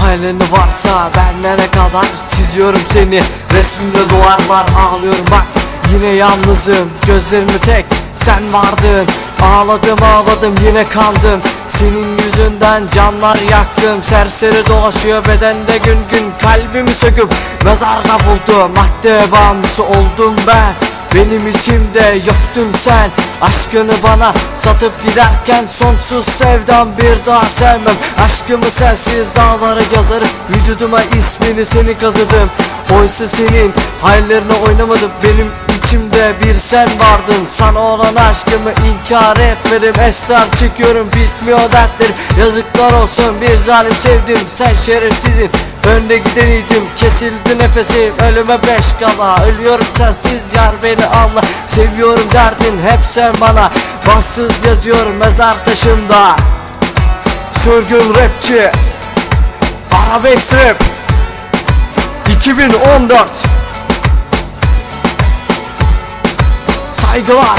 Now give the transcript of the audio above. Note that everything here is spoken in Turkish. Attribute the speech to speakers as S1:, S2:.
S1: Hayalini varsa benden ne kadar çiziyorum seni. Resmimde duvarlar ağlıyorum bak. Yine yalnızım gözlerimi tek sen vardın. Ağladım ağladım yine kandım. Senin yüzünden canlar yaktım. Serseri dolaşıyor bedende gün gün Kalbimi söküp mezarda buldum. Madde bağımlısı oldum ben benim içimde yoktun sen. Aşkını bana satıp giderken Sonsuz sevdam bir daha sevmem. Aşkımı sensiz dağlara yazarım. Vücuduma ismini seni kazıdım. Oysa senin hayallerine oynamadım. Benim içimde bir sen vardın. Sana olan aşkımı inkar etmedim. Esrar çıkıyorum bitmiyor dertlerim Yazıklar olsun bir zalim sevdim. Sen şerefsizin Önde gideniydim kesildi nefesim Ölüme beş kala Ölüyorum sensiz. Yar beni anla Seviyorum derdin hep sen bana. Bassız yazıyorum mezar taşımda. Sürgün rapçi Arabex rap. 2014 Saygılar